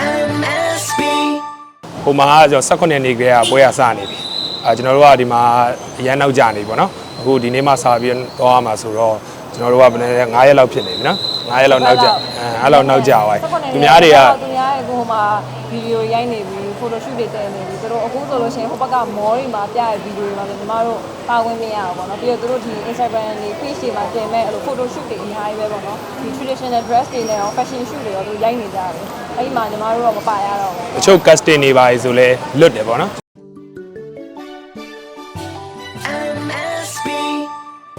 MSB ဟိုမှာကကျွန်တော်18နှစ်ကလေးကပွဲရစနေပြီအဲကျွန်တော်တို့ကဒီမှာအရန်နောက်ကြနေပြီပေါ့နော်အခုဒီနေ့မှစပြီးတော့ရမှာဆိုတော့ကျွန်တော်တို့ကဘယ်နဲ့9ရက်လောက်ဖြစ်နေပြီနော်9ရက်လောက်နောက်ကြအဲအဲ့လောက်နောက်ကြပါသူများတွေကသူများရဲ့ကိုဟိုမှာဗီဒီယိုရိုက်နေပြီ ဖိုတိုရှူတွေတက်နေပြီသူတို့အခုဆိုလို့ရှိရင်ဟိုဘက်ကမော်တွေမှာပြရဗီဒီယိုတွေမှာဆိုညီမတို့ပါဝင်မရအောင်ပေါ့နော်ပြီးတော့သူတို့ဒီ Instagram တွေ page တွေမှာတင်မဲ့အဲ့လိုဖိုတိုရှူတွေအများကြီးပဲပေါ့နော်ဒီ traditional dress တွေနဲ့ရော fashion shoot တွေရောသူရိုက်နေကြတယ်အဲ့ဒီမှာညီမတို့တော့မပါရတော့ဘူးတချို့ casting တွေပါဆိုလဲလွတ်တယ်ပေါ့နော် MSB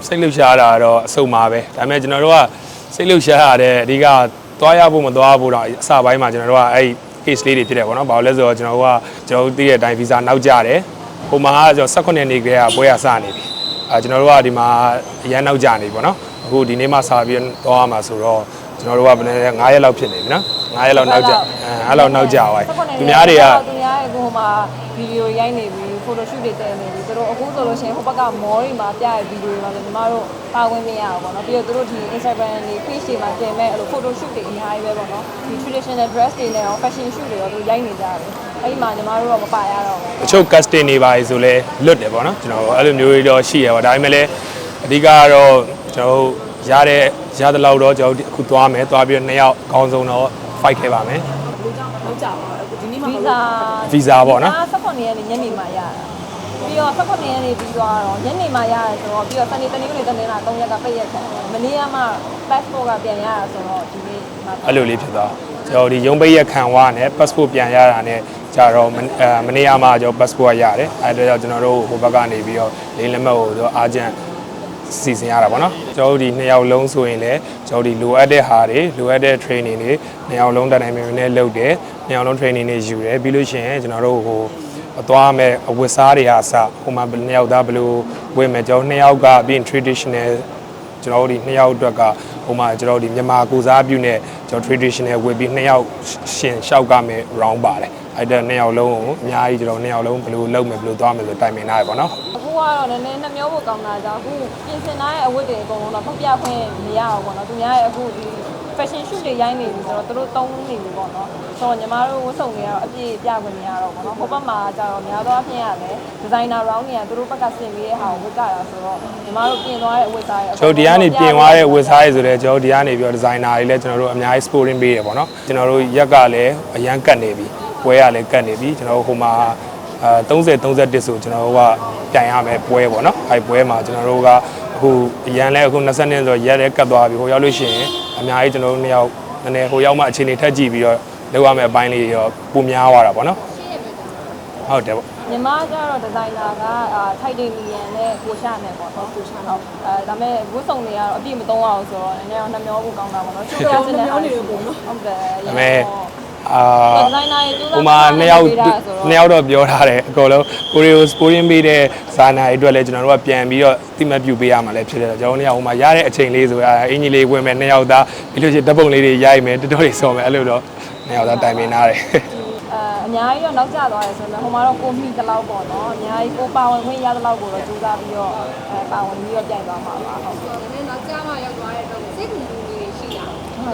စိတ်လှုပ်ရှားတာကတော့အဆုံပါပဲဒါပေမဲ့ကျွန်တော်တို့ကစိတ်လှုပ်ရှားရတဲ့အဓိကသွားရဖို့မသွားဖို့တော့အစပိုင်းမှာကျွန်တော်တို့ကအဲ့ case လေးတွေဖြစ်တယ်ပေါ့နော်ဘာလို့လဲဆိုတော့ကျွန်တော်တို့ကကျွန်တော်တို့သိတဲ့အတိုင်း visa နောက်ကျတယ်ဟိုမှာကကျွန်တော်18နှစ်ကလေးကပွဲရစနေပြီအဲကျွန်တော်တို့ကဒီမှာအရန်နောက်ကျနေပြီပေါ့နော်အခုဒီနေ့မှစပြီးတော့ရမှာဆိုတော့ကျွန်တော်တို့ကဘယ်နဲ့9ရက်လောက်ဖြစ်နေပြီနော်9ရက်လောက်နောက်ကျအဲအဲ့လောက်နောက်ကျပါသူများတွေကသူများရဲ့ကိုဟိုမှာဗီဒီယိုရိုက်နေပြီ ဖိုတိုရှူတွေတက်နေပြီသူတို့အခုဆိုလို့ရှိရင်ဟိုဘက်ကမော်တွေမှာပြရဗီဒီယိုတွေမှာဆိုညီမတို့ပါဝင်မရအောင်ပေါ့နော်ပြီးတော့သူတို့ဒီ Instagram တွေ page တွေမှာတင်မဲ့အဲ့လိုဖိုတိုရှူတွေအများကြီးပဲပေါ့နော်ဒီ traditional dress တွေနဲ့ရော fashion shoot တွေရောသူရိုက်နေကြတယ်အဲ့ဒီမှာညီမတို့တော့မပါရတော့ဘူးတချို့ casting တွေပါဆိုလဲလွတ်တယ်ပေါ့နော်ကျွန်တော်အဲ့လိုမျိုးတွေတော့ရှိရပါဒါပေမဲ့လည်းအဓိကကတော့ကျွန်တော်ရတဲ့ရတဲ့လောက်တော့ကျွန်တော်အခုသွားမယ်သွားပြီးတော့နှစ်ယောက်အကောင်းဆုံးတော့ fight ခဲ့ပါမယ်ဟုတ်ကြပါဘူးဒီ နေ့မှဗီဇာ visa ပေါ့နော်18ရက်နေ့ညနေမှရတာပြီးတော့18ရက်နေ့ပြီးသွားတော့ညနေမှရတယ်ဆိုတော့ပြီးတော့စနေတနင်္ဂနွေတနင်္လာ3ရက်ကပိတ်ရက်ခံမနေ့ကမှ passport ကပြန်ရတာဆိုတော့ဒီနေ့မှအဲ့လိုလေးဖြစ်သွားကျွန်တော်ဒီရုံးပိတ်ရက်ခံဝါနဲ့ passport ပြန်ရတာနဲ့ကြတော့မအဲမနေ့ကမှကျွန်တော် passport ကရတယ်အဲ့ဒါကြောင့်ကျွန်တော်တို့ဟိုဘက်ကနေပြီးတော့လေးလက်မှတ်ကိုတော့အားကျန်စီစဉ်ရတာပေါ့နော်ကျွန်တော်တို့ဒီနှစ်ယောက်လုံးဆိုရင်လည်းကျွန်တော်ဒီလိုအပ်တဲ့ဟာတွေလိုအပ်တဲ့ training တွေနှစ်ယောက်လုံးတိုင်တိုင်ပင်ပင်နဲ့လုပ်တယ် နှစ်ယောက်လုံး training တွေယူတယ်ပြီးလို့ရှိရင်ကျွန်တော်တို့ဟိုအသွားမဲ့အဝတ်စားတွေအားစဟိုမှာနှစ်ယောက်သားဘယ်လိုဝတ်မယ်ကျွန်တော်နှစ်ယောက်ကပြီးရင် traditional ကျွန်တော်တို့ဒီနှစ်ယောက်အတွက်ကဟိုမှာကျွန်တော်တို့ဒီမြန်မာကိုစားပြုနဲ့ကျွန်တော် traditional ဝယ်ပြီးနှစ်ယောက်ရှင်ရှောက်ကမယ် round ပါတယ်အဲ့ဒါနှစ်ယောက်လုံးကိုအများကြီးကျွန်တော်နှစ်ယောက်လုံးဘယ်လိုလုပ်မယ်ဘယ်လိုသွားမယ်ဆိုတိုင်ပင်ထားရပါတော့အခုကတော့နည်းနည်းနှမျောဖို့ကောင်းတာကြောင့်အခုပြင်ဆင်ထားတဲ့အဝတ်တွေအကုန်လုံးတော့ဖောက်ပြခွင့်မရအောင်ပေါ့နော်သူများရဲ့အခုဒီ fashion shoot တွေရိုင်းနေပြီဆိုတော့သူတို့တုံးနေပြီပေါ့နော်ဆိုတော့ညီမတို့ဝတ်စုံတွေကတော့အပြည့်ပြခွင့်မရတော့ပေါ့နော်ဟိုဘက်မှာကျတော့များသောအားဖြင့်ရတယ် designer round တွေကသူတို့ဘက်ကဆင်ပေးတဲ့ဟာကိုဝတ်ကြတာဆိုတော့ညီမတို့ပြင်သွားတဲ့အဝတ်စားတွေအကုန်ကျွန်တော်ဒီကနေပြင်သွားတဲ့ဝယ်စားရေးဆိုတော့ကျွန်တော်ဒီကနေပြီးတော့ designer တွေလည်းကျွန်တော်တို့အများကြီး sporting ပေးရပေါ့နော်ကျွန်တော်တို့ရက်ကလည်းအရန်ကတ်နေပြီပွဲရလည်းကတ်နေပြီကျွန်တော်တို့ဟိုမှာ အဲ30 31ဆိုကျွန်တော်တို့ကပြန်ရမယ်ပွဲပေါ့နော်အဲပွဲမှာကျွန်တော်တို့ကအခုအရန်လဲအခု20နှစ်ဆိုရက်လည်းကတ်သွားပြီဟိုရောက်လို့ရှိရင်အများကြီးကျွန်တော်တို့နှစ်ယောက်နည်းနည်းဟိုရောက်မှအခြေအနေထက်ကြည့်ပြီးတော့လုပ်ရမယ့်အပိုင်းလေးရောပုံများသွားတာပေါ့နော်ဟုတ်တယ်ပေါ့ညီမကျတော့ designer ကအာ titanium နဲ့ကိုရှာနဲ့ပေါ့နော်ကိုရှာဟုတ်အဲဒါပေမဲ့ဝတ်စုံတွေကတော့အပြည့်မသုံးအောင်ဆိုတော့နည်းနည်းတော့နှမျောဖို့ကောင်းတာပေါ့နော်ချိုးရစတဲ့အားတွေပေါ့နော်ဟုတ်တယ်ဒါပေမဲ့ အာဒီဇိုင်နာရဲ့ကျိုးဟိုမှာနှစ်ယောက်နှစ်ယောက်တော့ပြောထားတယ်အကုန်လုံးကိုရီယိုစပိုရင်းပေးတဲ့ဇာနာတွေအတွက်လည်းကျွန်တော်တို့ကပြန်ပြီးတော့တိမတ်ပြုပေးရမှာလည်းဖြစ်တယ်ကျွန်တော်တို့နှစ်ယောက်ဟိုမှာရတဲ့အချိန်လေးဆိုအင်ကြီးလေးဝင်မယ်နှစ်ယောက်သားပြီးလို့ရှိရင်ဓာတ်ပုံလေးတွေရိုက်မယ်တော်တော်လေးစော်မယ်အဲ့လိုတော့နှစ်ယောက်သားတိုင်ပင်ထားတယ်အဲအများကြီးတော့နောက်ကျသွားတယ်ဆိုတော့ဟိုမှာတော့ကိုမိတလောက်ပေါ့နော်အများကြီးကိုပါဝင်ခွင့်ရတဲ့လောက်ကိုတော့ကြိုးစားပြီးတော့အဲပါဝင်ပြီးတော့ပြိုင်သွားမှာပါဟုတ်ကဲ့နည်းနည်းနောက်ကျမှရောက်သွားတဲ့တော့စိတ်ကူလူတွေရှိတာ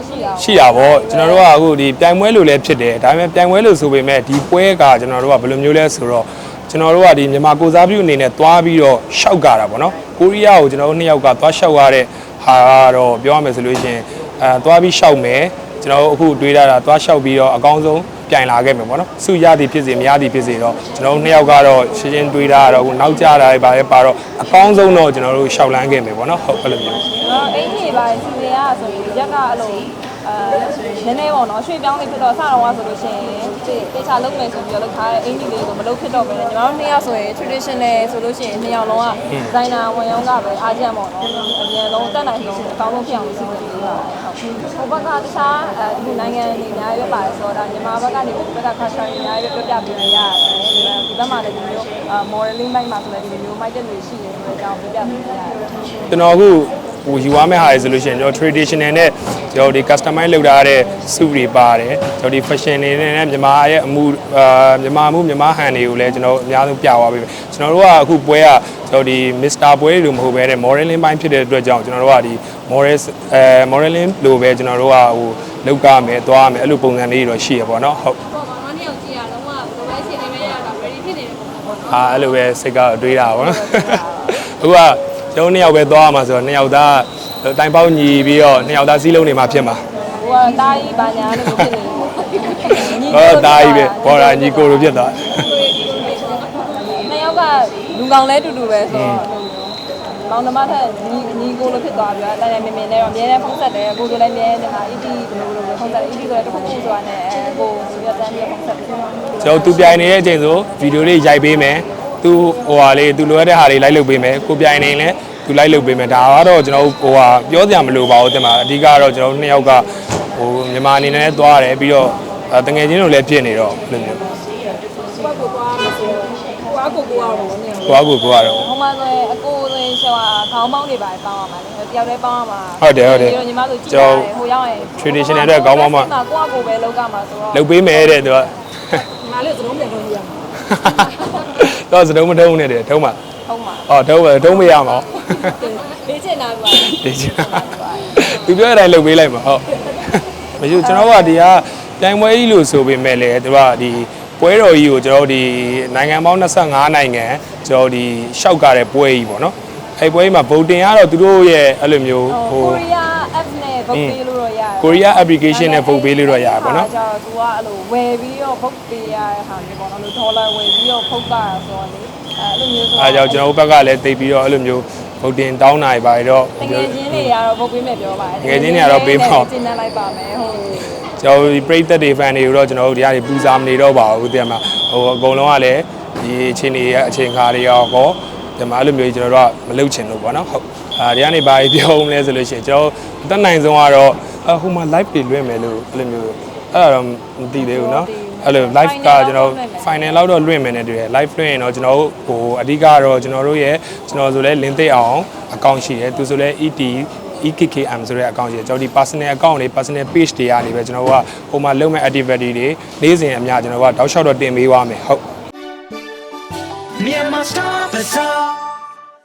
ရှိရအောင်ရှိတာပေါ့ကျွန်တော်တို့ကအခုဒီပြိုင်ပွဲလိုလည်းဖြစ်တယ်ဒါပေမဲ့ပြိုင်ပွဲလိုဆိုပေမဲ့ဒီပွဲကကျွန်တော်တို့ကဘယ်လိုမျိုးလဲဆိုတော့ကျွန်တော်တို့ကဒီမြန်မာကိုစားပြုအနေနဲ့သွားပြီးတော့ရှောက်ကြတာပေါ့နော်ကိုရီးယားကိုကျွန်တော်တို့နှစ်ယောက်ကသွားရှောက်ရတဲ့ဟာကတော့ပြောရမယ်ဆိုလို့ရှိရင်အဲသွားပြီးရှောက်မယ် ကျွန်တော်တို့အခုတွေးထားတာသွားရှောက်ပြီးတော့အကောင်းဆုံးပြိုင်လာခဲ့မယ်ပေါ့နော်စုရသည်ဖြစ်စေမရသည်ဖြစ်စေတော့ကျွန်တော်တို့နှစ်ယောက်ကတော့ရှင်းရှင်းတွေးထားတာတော့အခုနောက်ကျတာတွေပါပဲပါတော့အကောင်းဆုံးတော့ကျွန်တော်တို့ရှောက်လန်းခဲ့မယ်ပေါ့နော်ဟုတ်အဲ့လိုမျိုးတော့အင်းကြီးပါစီစဉ်ရဆိုရင်ရက်ကအဲ့လို အဲနည်းနည်းပေါ့နော်ရွှေပြောင်းလေးဖြစ်တော့စတော့ကဆိုလို့ရှိရင်ဒီတေချာလုပ်မယ်ဆိုပြီးတော့လုပ်ထားတဲ့အင်ကြီးလေးကိုမလုပ်ဖြစ်တော့ပဲညီမတို့နှစ်ယောက်ဆိုရင် traditional ဆိုလို့ရှိရင်နှစ်ယောက်လုံးက designer ဝန်ရောင်းကပဲအားကျန်ပေါ့နော်အမြန်ဆုံးတက်နိုင်ဆုံးအကောင်းဆုံးဖြစ်အောင်စီစဉ်ပေးပါတယ်ဟုတ်ဟိုဘက်ကတခြားအဲဒီနိုင်ငံတွေအများကြီးပဲပါတယ်ဆိုတော့ဒါမြန်မာဘက်ကနေဒီဘက်က culture တွေအများကြီးပဲပြောပြပေးနေရတယ်ဒီဘက်မှာလည်းဒီမျိုး modeling ဘက်မှာဆိုလည်းဒီမျိုးမိုက်တဲ့လူရှိတယ်ဆိုတဲ့အကြောင်းပြောပြပေးနေရတယ်ကျွန်တော်အခုဝဟိုယူရမယ့်ဟာတွေဆိုလို့ရှိရင်ကျွန်တော် traditional နဲ့ ကျွန်တော်ဒီ customize လုပ်ထားတဲ့ suit တွေပါတယ်ကျွန်တော်ဒီ fashion တွေနဲ့မြန်မာရဲ့အမှုအာမြန်မာမှုမြန်မာဟန်တွေကိုလည်းကျွန်တော်အများဆုံးပြသွားပေးမယ်ကျွန်တော်တို့ကအခုပွဲကကျွန်တော်ဒီ Mr ပွဲတွေလိုမဟုတ်ဘဲနဲ့ modeling ပိုင်းဖြစ်တဲ့အတွက်ကြောင့်ကျွန်တော်တို့ကဒီ model အဲ modeling လိုပဲကျွန်တော်တို့ကဟိုလောက်ကမယ်သွားမယ်အဲ့လိုပုံစံလေးတွေတော့ရှိရပါတော့ဟုတ်ပေါ့ပါမနှစ်ယောက်ကြည့်ရတော့ကဘယ်လိုလဲရှင်နေမရတာ ready ဖြစ်နေတဲ့ပုံစံပေါ့နော်အာအဲ့လိုပဲစိတ်ကတွေးတာပါနော်အခုကကျွန်တော်နှစ်ယောက်ပဲသွားရမှာဆိုတော့နှစ်ယောက်သား တိုင်ပေါက်ညီပြီးတော့နှစ်ယောက်သားစီးလုံးနေမှာဖြစ်မှာဟိုကတားကြီးပါညာလို့ဖြစ်နေတယ်ဟောတားကြီးပဲပေါ်တာညီကိုလိုဖြစ်သွားနှစ်ယောက်ကလူကောင်လဲတူတူပဲဆိုတော့မောင်နှမထက်ညီညီကိုလိုဖြစ်သွားပြီ။တိုင်တိုင်မင်မင်နဲ့တော့အများနဲ့ဖုန်းဆက်တယ်။ကိုဆိုလည်းအများနဲ့ဟာ ED ဘယ်လိုလိုဖုန်းဆက် ED ဆိုလည်းတစ်ခုခုဆိုတာနဲ့အဲကိုဆိုရတန်းပြီးဖုန်းဆက်တယ်ကျွန်တော်သူပြိုင်နေတဲ့အချိန်ဆိုဗီဒီယိုလေးရိုက်ပေးမယ်သူဟိုဟာလေးသူလိုရတဲ့ဟာလေးလိုက်လုပ်ပေးမယ်ကိုပြိုင်နေလဲ သူလိုက်လုပ်ပေးမယ်ဒါကတော့ကျွန်တော်ဟိုဟာပြောစရာမလိုပါဘူးတင်ပါအဓိကတော့ကျွန်တော်နှစ်ယောက်ကဟိုမြန်မာအနေနဲ့သွားတယ်ပြီးတော့တငယ်ချင်းတို့လည်းဖြစ်နေတော့လို့မျိုးကိုကိုကွာမဆိုကွာကိုကိုကတော့နည်းကိုယ့်အကူကိုကတော့ဟိုမှာဆိုရင်အကိုဆိုရင်ရှောင်းခေါင်းပေါင်းတွေပါပေါင်းရမှာလေတယောက်တည်းပေါင်းရမှာဟုတ်တယ်ဟုတ်တယ်ညီမတို့ကြည့်ကျွန်ရတယ်တော်ဟိုရောက်ရင် traditional အတွက်ခေါင်းပေါင်းမှကိုကကိုပဲလောက်ကမှာဆိုတော့လုပ်ပေးမယ်တဲ့သူကငါလေးသလုံးပြန်လို့ရမှာတော့စတုံးမထုံးနဲ့တယ် ထုံးပါဟုတ်မှာဟောထုံးပါထုံးမရမှာလေ့ကျင့်တာကဒီချာသူပြောတဲ့အတိုင်းလုပ်ပေးလိုက်မှာဟုတ်မရှိဘူးကျွန်တော်တို့ကဒီကတိုင်ပွဲကြီးလို့ဆိုပေမဲ့လည်းသူကဒီပွဲတော်ကြီးကိုကျွန်တော်တို့ဒီနိုင်ငံပေါင်း25နိုင်ငံကျွန်တော်တို့ဒီရှောက်ကြတဲ့ပွဲကြီးပေါ့နော်အဲ့ပွဲကြီးမှာဗုဒ္ဓင်ကတော့သူတို့ရဲ့အဲ့လိုမျိုးဟိုကိုရီးယား app နဲ့ book ပေးလို့တော့ရတယ်ကိုရီးယား application နဲ့ book ပေးလို့တော့ရတယ်ပေါ့နော်အဲ့ဒါကြောင့်သူကအဲ့လိုဝယ်ပြီးတော့ book ပေးရတဲ့ဟာမျိုးပေါ့နော်လို့ဒေါ်လာဝယ်ပြီးတော့ book တာဆိုတော့လေ အဲ့လိုမျိုးဆို အဲဒါကြောင့်ကျွန်တော်တို့ဘက်ကလည်းတိတ်ပြီးတော့အဲ့လိုမျိုးဗုဒ္ဓင်တောင်းနိုင်ပါတော့ တကယ်ချင်းတွေကတော့ book ပေးမယ်ပြောပါတယ် တကယ်ချင်းတွေကတော့ပေးပါ့ ကျင်းတန်းလိုက်ပါမယ်ဟုတ် ကျွန်တော်ဒီပရိသတ်တွေ fan တွေကိုတော့ကျွန်တော်တို့ဒီကနေပူစာမနေတော့ပါဘူးတဲ့မှာဟိုအကုန်လုံးကလည်းဒီအချိန်တွေရဲ့အချိန်ခါတွေရောကောဒီမှာအဲ့လိုမျိုးကြီးကျွန်တော်တို့ကမလုပ်ချင်လို့ပေါ့နော်ဟုတ်အာဒီကနေဘာကြီးပြောမလဲဆိုလို့ရှိရင်ကျွန်တော်အသက်နိုင်ဆုံးကတော့အဟိုမှာ live တွေလွှင့်မယ်လို့အဲ့လိုမျိုးအဲ့ဒါတော့မသိသေးဘူးเนาะ အဲ့လို live ကကျွန်တော် final လောက်တော့လွှင့်မယ်နဲ့တူတယ် live လွှင့်ရင်တော့ကျွန်တော်တို့ဟိုအဓိကတော့ကျွန်တော်တို့ရဲ့ကျွန်တော်ဆိုလဲလင်းသိအောင်အကောင့်ရှိတယ်သူဆိုလဲ ET EKKM ဆိုတဲ့အကောင့်ရှိတယ်ကျွန်တော်ဒီ personal account တွေ personal page တွေကနေပဲကျွန်တော်တို့ကဟိုမှာလုပ်မဲ့ activity တွေနေ့စဉ်အများကျွန်တော်တို့ကတောက်လျှောက်တော့တင်ပေးသွားမယ်ဟုတ် Myanmar Star Bazaar.